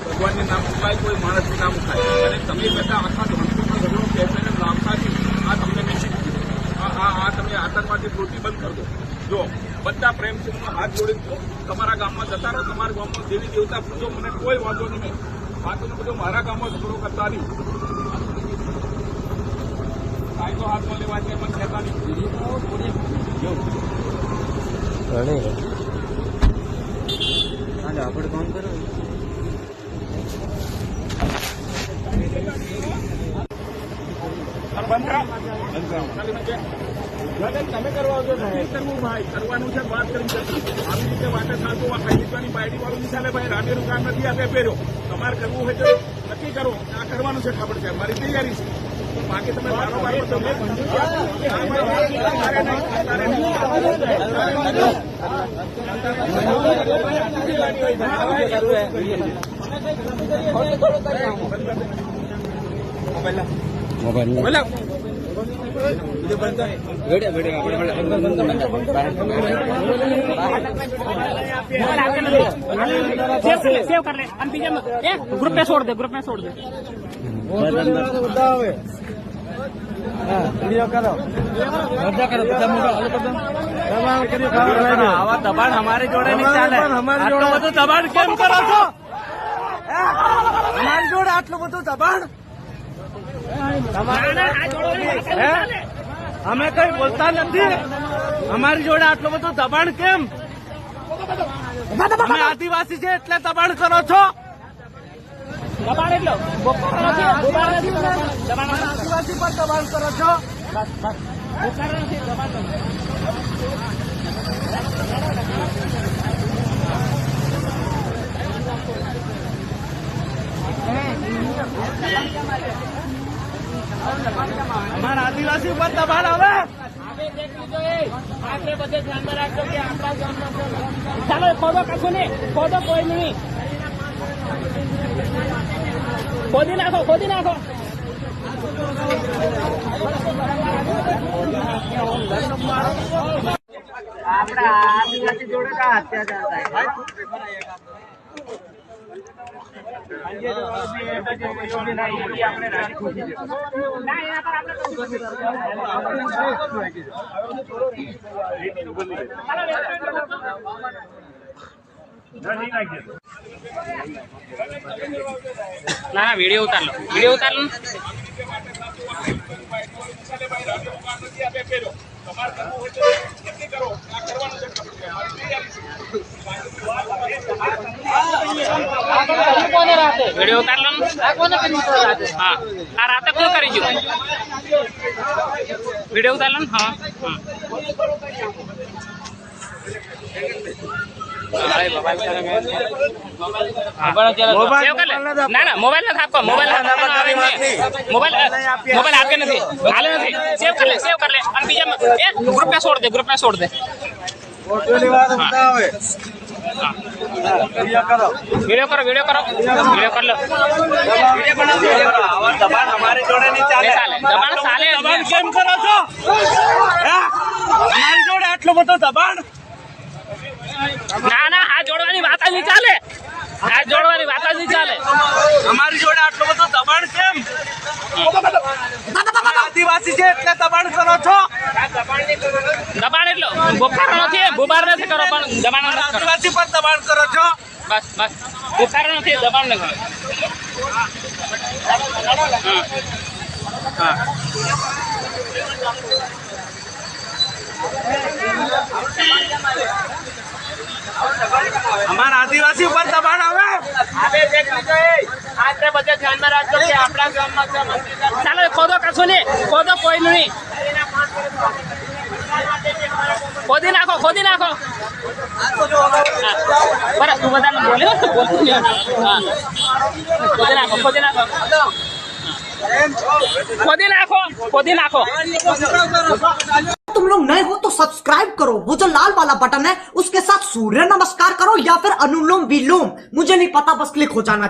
ભગવાનનું નામ ઉઠાય કોઈ માણસનું નામ ઉઠાય અને તમે બધા આખા ધર્મનો ઝઘડો બેસીને લાવતાથી આ તમને મેં શીખવ્યું. આ આ આ તમે આતંકવાદી પ્રવૃત્તિ બંધ કરી દો. જો બધા પ્રેમથી હાથ જોડી દો તમારા ગામમાં જતા રહો તમારા ગામમાં દેવી દેવતા પૂજો મને કોઈ વાંધો નહીં. આ તમે બધું મારા ગામમાં ઝઘડો કરતા નહીં કાયદો હાથમાં લેવા છે પણ કહેતા નહીં. આપણે કામ કરો બંધ કરાવો. ખાલી મને લગન તમે કરવા ભાઈ કરવાનું છે વાત કરી આવી રીતે વાતે થતું આ ખરીદવાની બાયડી વાળું ચાલે ભાઈ રાબેનું કામ નથી આપે પહેર્યો તમારે કરવું હોય તો નક્કી કરો આ કરવાનું છે ખબર છે મારી તૈયારી છે બાકી તમે બારોબાર તમે તારે નહીં, સેવ કર લે ગ્રુપ પે છોડ દે ગ્રુપ પે છોડ દે દબાણ અમારી જોડે નહીં ચાલે આટલું બધું દબાણ કેમ કરો છો? અમારી જોડે આટલું બધું દબાણ? અમે કઈ બોલતા નથી. અમારી જોડે આટલું બધું દબાણ કેમ? અમે આદિવાસી છે એટલે દબાણ કરો છો. આદિવાસી પર દબાણ કરો છો. બોકારો નથી દબાણ નથી. અમારા આદિવાસી પર દબાણ આવે આપણે દેખ લીધો એ. આપણે બધે ધ્યાનમાં રાખજો કે ઉપર દબાણ છે. ચાલો ખોદો કશો ને ખોદો કોઈ નહીં. ખોદી નાખો ખોદી નાખો. આપણા આદિવાસી જોડે કા અત્યાચાર થાય. ના ના વીડિયો ઉતાર લો. વીડિયો ઉતાર લો તમારે કરવું હોય તો નક્કી કરો આ કરવાનું છે ખબર છે મારી તૈયારી છે વીડિયો ઉતાર લો હા. આ રાતે કોણ કરી ગયું? વીડિયો ઉતાર લો ને? હા. હા. મોબાઈલ સેવ કર લે. ના ના મોબાઈલ નથી આપવા મોબાઈલ નથી આપવાનો આવે નહીં. મોબાઈલ મોબાઈલ આપે નથી. હાલે નથી. સેવ કર લે સેવ કર લે. અને બીજા એ ગ્રુપ ને છોડ દે ગ્રુપ ને છોડ દે. વીડિયો કરો વીડિયો કરો. વીડિયો કર લો. દબાણ અમારી જોડે નહીં ચાલે. દબાણ ચાલે દબાણ કેમ કરો છો? અમારી જોડે આટલો બધો દબાણ? ના ના હાથ જોડવાની વાત નહીં ચાલે. હાથ જોડવાની વાત જ નહીં ચાલે. અમારી જોડે આટલો બધો દબાણ કેમ? આદિવાસી છે એટલે દબાણ કરો છો? બુખારો નથી ભૂબાર નથી કરો પણ દબાણ આદિવાસી પર દબાણ કરો છો? બસ બસ. બોખારો નથી દબાણ નથી કરો. અમારા આદિવાસી ઉપર દબાણ આવે ચાલો ખોદો કશું નહીં. ખોદો કોઈ નહીં. खोदी नाखो खोदी नाखो। पर तू बता ना बोले तो बोल खोदी नाखो खोदी नाखो. खोदी नाखो खोदी नाखो. तुम लोग नए हो तो सब्सक्राइब करो। वो जो लाल वाला बटन है, उसके साथ सूर्य नमस्कार करो या फिर अनुलोम विलोम। मुझे नहीं पता, बस क्लिक हो जाना।